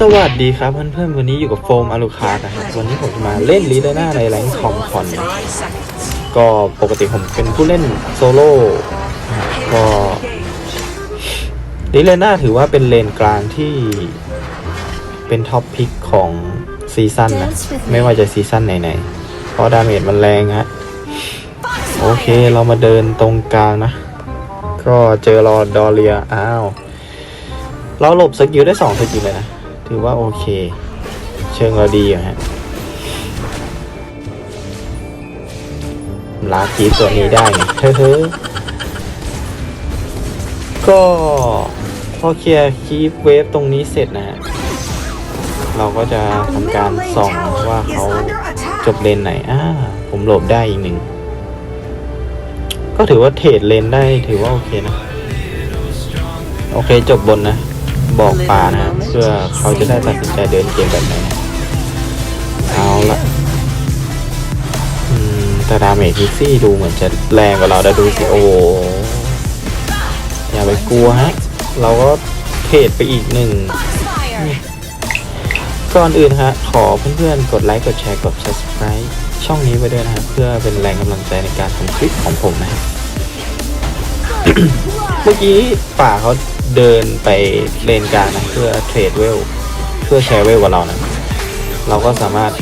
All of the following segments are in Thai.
สวัสดีครับเพื่อนๆวันนี้อยู่กับโฟมอาลูคาร์นะครับวันนี้ผมจะมาเล่นลีเดอร์หน้าในแรงคอมคอนก็ปกติผมเป็นผู้เล่นโซโล่ก็ลีเดอร์หน้าถือว่าเป็นเลนกลางที่เป็นท็อปพิกของซีซั่นนะไม่ว่าจะซีซั่นไหนๆเพราะดาเมจมันแรงฮะโอเคเรามาเดินตรงกลางนะ ก็เจอรอดอเรียอ้าว เราหลบสกิลได้สองสกิลเลยนะ ถือว่าโอเค เชิงเราดีอยู่ฮะลาคีตัวนี้ได้เฮ้อก็พอเคลียร์คีปเวฟตรงนี้เสร็จนะฮะ เราก็จะทำการส่องว่าเขาจบเลนไหน อ่า ผมหลบได้อีกหนึ่ง ก็ถือว่าเทรดเลนได้ถือว่าโอเคนะ โอเคจบบนนะ บอกป่านะเพื่อเขาจะได้ตัดสินใจเดินเกมแบบไหนเอาละอืมแต่ดาเมจพิกซี่ดูเหมือนจะแรงกว่าเราแต่ดูสิโอ้โหอย่าไปกลัวฮะ เราก็เทรดไปอีกหนึ่งก่อนอื่นฮะ ขอเพื่อนๆ กดไลค์ กดแชร์ กด subscribe ช่องนี้ไว้ด้วยนะครับเพื่อเป็นแรงกำลังใจในการทำคลิปของผมนะ เมื่อกี้ป่าเขา เดินไปเลนกลางนะเพื่อเทรดเวลเพื่อแชร์เวลกับเรานะ เราก็สามารถ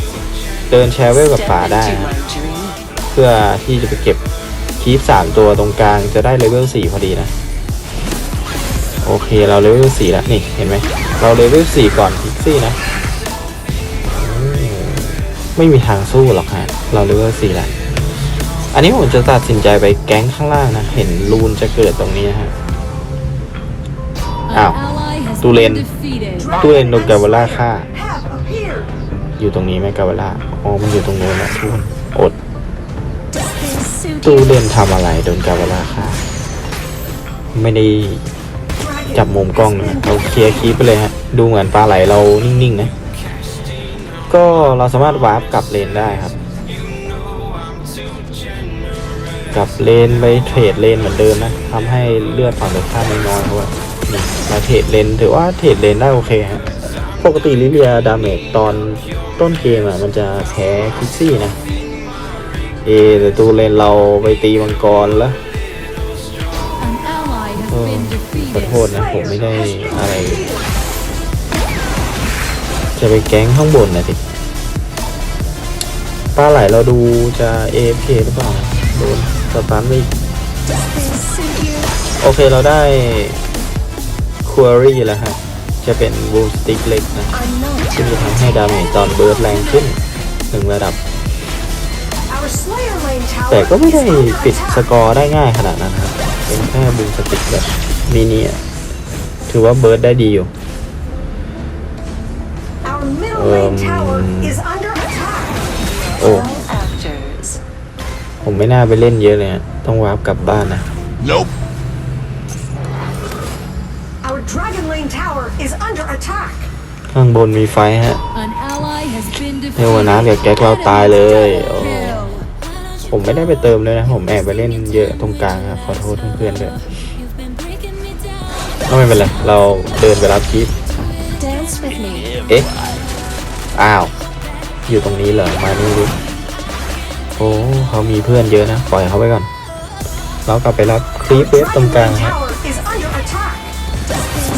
เดินแชร์เวลกับป่าได้นะเพื่อที่จะไปเก็บคีฟสามตัวตรงกลางจะได้เลเวลสี่พอดีนะ โอเคเราเลเวลสี่แล้วนี่เห็นไหมเราเลเวลสี่ก่อนพิกซี่นะไม่มีทางสู้หรอกฮะเราเลเวลสี่แล้วอันนี้ผมจะตัดสินใจไปแก๊งข้างล่างนะ เห็นรูนจะเกิดตรงนี้นะฮะ อ้าวตูเลนตู้เลนโดนกาวล่าฆ่า อยู่ตรงนี้ไหมกาวล่าอ๋อมันอยู่ตรงโน้นนะทุกคนอดตู้เลนทำอะไรโดนกาวล่าฆ่า ไม่ได้จับมุมกล้องนะเราเคลียร์คีปไปเลยฮะ ดูเหมือนปลาไหลเรานิ่งๆนะ ก็เราสามารถวาร์ปกลับเลนได้ครับ กลับเลนไปเทรดเลนเหมือนเดิมนะทำให้เลือดฝั่งตรงข้ามไม่น้อยเพราะว่านี่ มาเทรดเลนถือว่าเทรดเลนได้โอเคฮะปกติลิเลียดาเมจตอนต้นเกมอะมันจะแพ้คิกซี่นะเอแต่ตูเลนเราไปตีมังกรแล้วเออขอโทษนะผมไม่ได้อะไร จะไปแก๊งข้างบนนะสิปลาไหลเราดูจะเอฟเคหรือเปล่านะโดนสตันไปอีกโอเคเราได้ ควอรี่แล้วฮะจะเป็นวูสติกเล็กนะซึ่งจะทำให้ดาเมจตอนเบิร์ดแรงขึ้นหนึ่งระดับ แต่ก็ไม่ได้ปิดสกอร์ได้ง่ายขนาดนั้นครับเป็นแค่บูสติกแบบมินิถือว่าเบิร์ดได้ดีอยู่ Our middle Um, lane tower is under attack. โอ้ผมไม่น่าไปเล่นเยอะเลยฮะต้องวาร์ปกลับบ้านนะ Nope. Attack. ข้างบนมีไฟฮะเทวนาเดี๋ยวแก๊กเราตายเลยโอ้ผมไม่ได้ไปเติมเลยนะ ผมแอบไปเล่นเยอะตรงกลางครับขอโทษเพื่อนๆด้วยก็ไม่เป็นไร เราเดินไปรับคลิป Dance with me. เอ๊ะ อ้าว อยู่ตรงนี้เหรอ มานี่ดิโอ้เขามีเพื่อนเยอะนะ ปล่อยเขาไปก่อน เรากลับไปรับคลิปเวฟตรง Dragon กลาง Lane ฮะ tower is under attack.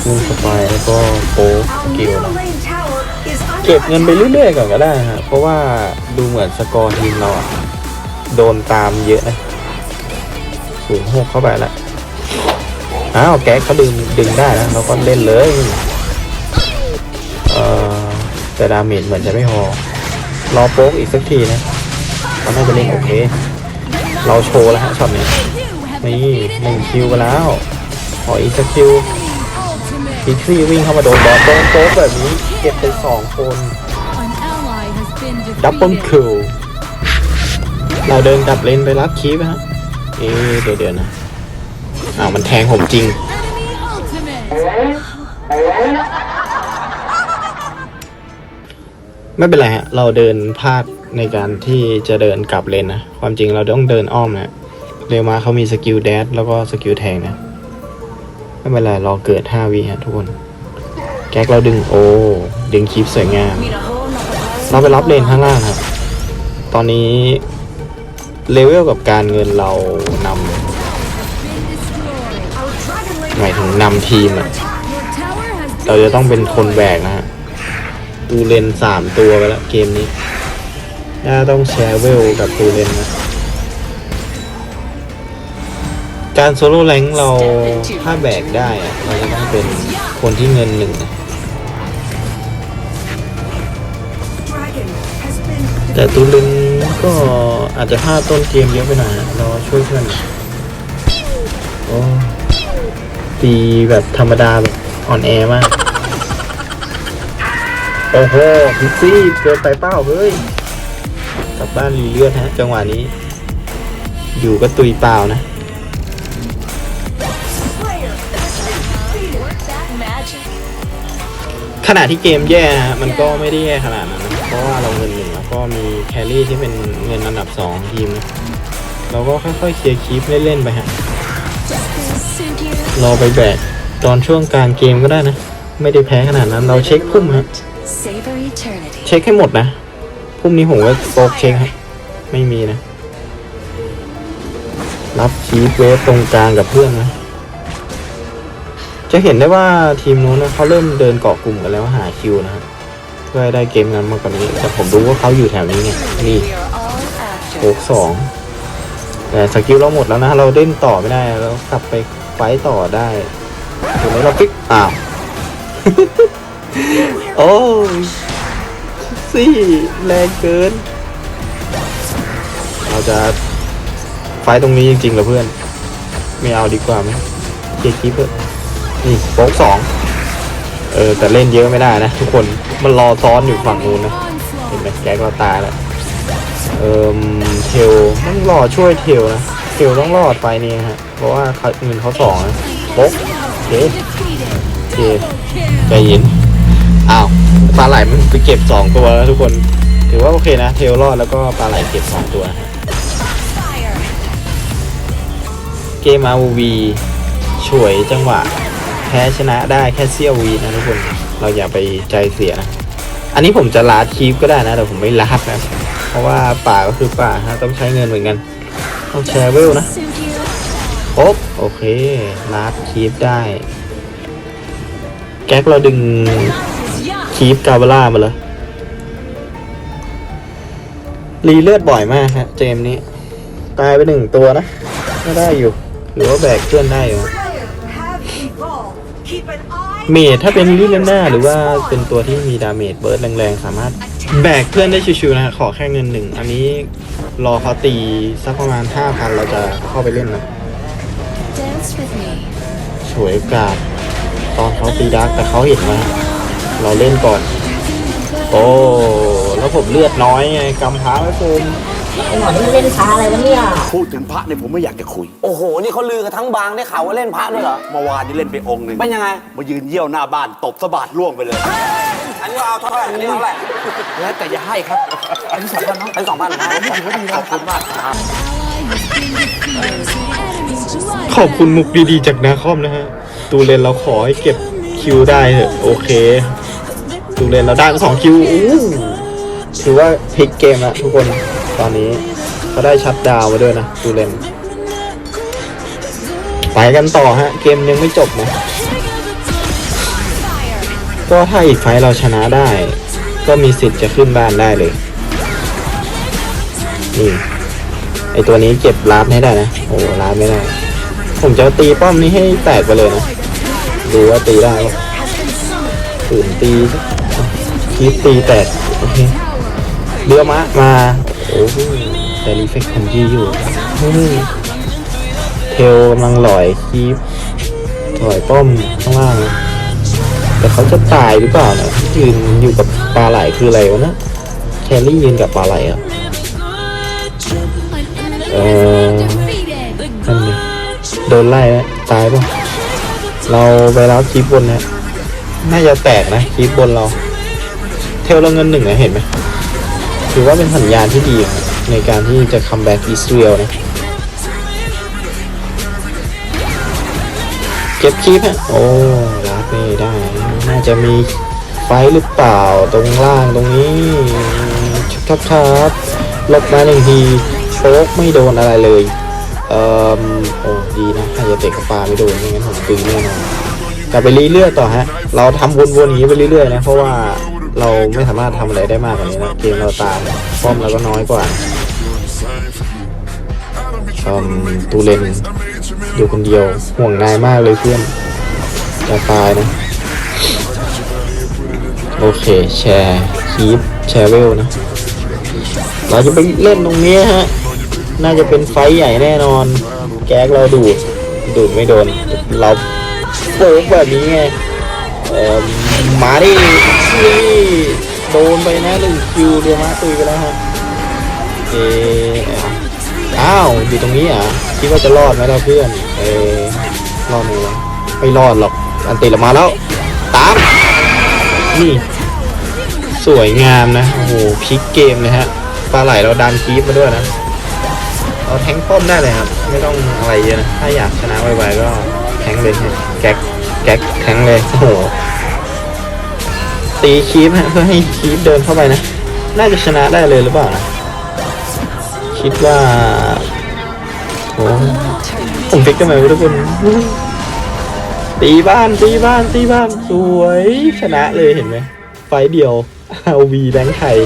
มูสไปแล้วก็โป๊สกิลนะเก็บเงินไปเรื่อยๆก่อนก็ได้ฮะเพราะว่าดูเหมือนสกอร์ทีมเราอะโดนตามเยอะนะศูนย์หกเข้าไปละอ้าวแก๊กเขาดึงดึงได้นะเราก็เล่นเลยเอ่อแต่ดาเมจเหมือนจะไม่พอรอโป๊กอีกสักทีนะเขาน่าจะเล่นโอเค เราโชว์แล้วฮะช็อตนี้นี่หนึ่งคิวไปแล้วขออีกสักคิว พิกซี่วิ่งเข้ามาโดนบอสโดนโป๊แบบนี้เก็บไปสองคนดับเบิลคิวเราเดินกลับเลนไปรับคีบฮะเอ๊ะเดี๋ยวเดี๋ยวนะอ้าวมันแทงผมจริงไม่เป็นไรฮะ เราเดินพลาดในการที่จะเดินกลับเลนนะ ความจริงเราต้องเดินอ้อมนะ เรียวมาเขามีสกิลแดดแล้วก็สกิลแทงนะ ไม่เป็นไรรอเกิด5วิฮะทุกคน แก๊กเราดึงโอ ดึงคลิปสวยงาม เราไปรับเลนข้างล่างครับ ตอนนี้เลเวลกับการเงินเรานำหมายถึงนำทีมอะเราจะต้องเป็นคนแบกนะฮะตูเลนสามตัวไปแล้วเกมนี้น่าต้องแชร์เวลกับตูเลนนะ การโซโล่แรงค์เราถ้าแบกได้อะเราจะต้องเป็นคนที่เงินหนึ่งนะ Dragon has been แต่ตูเลนก็อาจจะพลาดต้นเกมเยอะไปหน่อยนะเราช่วยเพื่อนหน่อยโอ้ตีแบบธรรมดาแบบอ่อนแอมาก โอ้โหพิกซี่เกินไปเป้าเฮ้ย กลับบ้านรีเลือดฮะ จังหวะนี้ อยู่ก็ตุยเปล่านะ ขณะที่เกมแย่ฮะมันก็ไม่ได้แย่ขนาดนั้นนะเพราะว่าเราเงินหนึ่งแล้วก็มีแครี่ที่เป็นเงินอันดับสองทีมนะเราก็ค่อยๆเคลียร์คีปเล่นๆไปฮะรอไปแบกตอนช่วงกลางเกมก็ได้นะ ไม่ได้แพ้ขนาดนั้น เราเช็คพุ่มฮะเช็คให้หมดนะ พุ่มนี้ผมก็โฟกเช็คฮะไม่มีนะ รับคีปเวฟตรงกลางกับเพื่อนนะ จะเห็นได้ว่าทีมนู้นนะเขาเริ่มเดินเกาะกลุ่มกันแล้วหาคิวนะครับเพื่อให้ได้เกมนั้นมากกว่านี้ แต่ผมรู้ว่าเขาอยู่แถวนี้ไงนี่ We are all after โฟกสองแต่สกิลเราหมดแล้วนะ เราเล่นต่อไม่ได้เรากลับไปไฟต่อได้ถึงแม้เราฟิกอ้าวโอ้ยซี่แรงเกิน เราจะไฟตรงนี้จริงๆเหรอเพื่อน ไม่เอาดีกว่าไหมเคลียร์คลิปเถอะ นี่โฟกสองเออแต่เล่นเยอะไม่ได้นะทุกคนมันรอซ้อนอยู่ฝั่งนู้นนะเห็นไหมแก๊กเราตายแล้วเอ่มเทลต้องรอช่วยเทลนะเทลต้องรอดไฟนี้ฮะเพราะว่าเขาเงินเขาสองนะโป๊กเคเคใจเย็นอ้าวปลาไหลมันไปเก็บสองตัวแล้วทุกคนถือว่าโอเคนะเทลรอดแล้วก็ปลาไหลเก็บสองตัวเกมอาวีฉวยจังหวะ แพ้ชนะได้แค่เสี้ยววีนะทุกคน เราอย่าไปใจเสียนะอันนี้ผมจะลาดคีฟก็ได้นะ แต่ผมไม่ลาดนะ เพราะว่าป่าก็คือป่าฮะต้องใช้เงินเหมือนกัน ต้องแชร์เวลนะครบโอเคลาดคีฟได้ แก๊กเราดึงคีฟกาบาร่ามาเลยรีเลือดบ่อยมากฮะเจมนี้ ตายไปหนึ่งตัวนะ ก็ได้อยู่ หรือว่าแบกเพื่อนได้อยู่ เมดถ้าเป็นลิเลนหน้า on หรือว่า spawn. เป็นตัวที่มีดาเมจเบิร์ดแรงๆ สามารถแบกเพื่อนได้ชิวๆนะฮะขอแค่เงินหนึ่ง อันนี้รอเขาตีสักประมาณ 5,000 เราจะเข้าไปเล่นนะ Dance with me. ฉวยโอกาส ตอนเขาตีดักแต่เขาเห็นนะเราเล่นก่อน โอ้ แล้วผมเลือดน้อยไงกำพร้าไว้โฟม ไอ้หมอนี่มันเล่นช้าอะไรวะเนี่ย พูดถึงพระเนี่ยผมไม่อยากจะคุย โอ้โห นี่เขาลือกันทั้งบางได้ข่าวว่าเล่นพระด้วยเหรอ เมื่อวานนี้เล่นไปองค์หนึ่งเป็นยังไง มายืนเยี่ยวหน้าบ้านตบสะบัดล่วงไปเลย อันนี้เอาเท่าไหร่อันนี้เท่าไหร่แล้วแต่จะให้ครับ อันนี้สองพันเนาะเป็นสองพันนะนี่ถือว่าดีนะขอบคุณมากครับขอบคุณมุกดีๆจากนาคอมนะฮะ ตูเลนเราขอให้เก็บคิวได้เถอะโอเค ตูเลนเราได้มาสองคิวอู้ถือว่าพลิกเกมละทุกคน ตอนนี้เขาได้ชัดดาวมาด้วยนะตูเลนไปกันต่อฮะ เกมยังไม่จบนะ ก็ถ้าอีกไฟเราชนะได้ ก็มีสิทธิ์จะขึ้นบ้านได้เลย นี่ไอตัวนี้เก็บลาดให้ได้นะ โอ้ลาดไม่ได้ ผมจะตีป้อมนี้ให้แตกไปเลยนะ ดูว่าตีได้ตื่นตีคีตีแตกโอเคเรือมะมา โอ้แต่รีเฟกทันทีอยู่เทลกำลังลอยคีบถอยป้อมข้างล่าง แต่เขาจะตายหรือเปล่านะยืนอยู่กับปลาไหลคืออะไรวะนะแครี่ยืนกับปลาไหลอะเออนั่นดิโดนไล่แล้วตายป่ะเราไปแล้วคลิปบนนะน่าจะแตกนะคลิปบนเรา เทลเราเงินหนึ่งนะเห็นไหม ถือว่าเป็นสัญญาณที่ดีในการที่จะคัมแบ็กอิสราเอลนะเก็บคลิปฮะโอ้รับไม่ได้ น่าจะมีไฟหรือเปล่าตรงล่างตรงนี้ชับชับๆหลบมาหนึ่งทีโชกไม่โดนอะไรเลยเอ่อโอ้ดีนะถ้าจะเตะกระปาไม่โดนไม่งั้นผมตีแน่นอนกลับไปเรื่อยๆต่อฮะ เราทำวนๆอย่างนี้ไปเรื่อยๆนะเพราะว่า เราไม่สามารถทำอะไรได้มากกว่านี้นะเกมเราตามป้อมเราก็น้อยกว่าอืมตูเลนอยู่คนเดียวห่วงนายมากเลยเพื่อนจะตายนะ โอเค แชร์คีปแชร์เวลนะ เราจะไปเล่นตรงนี้ฮะ น่าจะเป็นไฟใหญ่แน่นอน แก๊กเราดูด ดูดไม่โดน เราโป๊กแบบนี้ไง เอ่อมาดินี่โดนไปนะหนึ่งคิวเดียวมาตุยไปแล้วฮะเอออ้าวอยู่ตรงนี้อะคิดว่าจะรอดไหมล่ะเพื่อนเออรอดไหมไม่รอดหรอกอันติดออกมาแล้วตามนี่สวยงามนะโอ้โหพลิกเกมเลยฮะปลาไหลเราดันคีฟมาด้วยนะเราแทงป้อมได้เลยครับ ไม่ต้องอะไรเยอะนะ ถ้าอยากชนะไวๆก็แทงเลยแก๊ก แก๊กแทงเลยโอ้โหตีคีฟฮะเพื่อให้คีฟเดินเข้าไปนะ น่าจะชนะได้เลยหรือเปล่านะคิดว่าโอ้ผมฟิกทำไมวะทุกคนตีบ้านตีบ้านตีบ้านสวยชนะเลยเห็นไหมไฟเดียวเอาวีแบงค์ไทย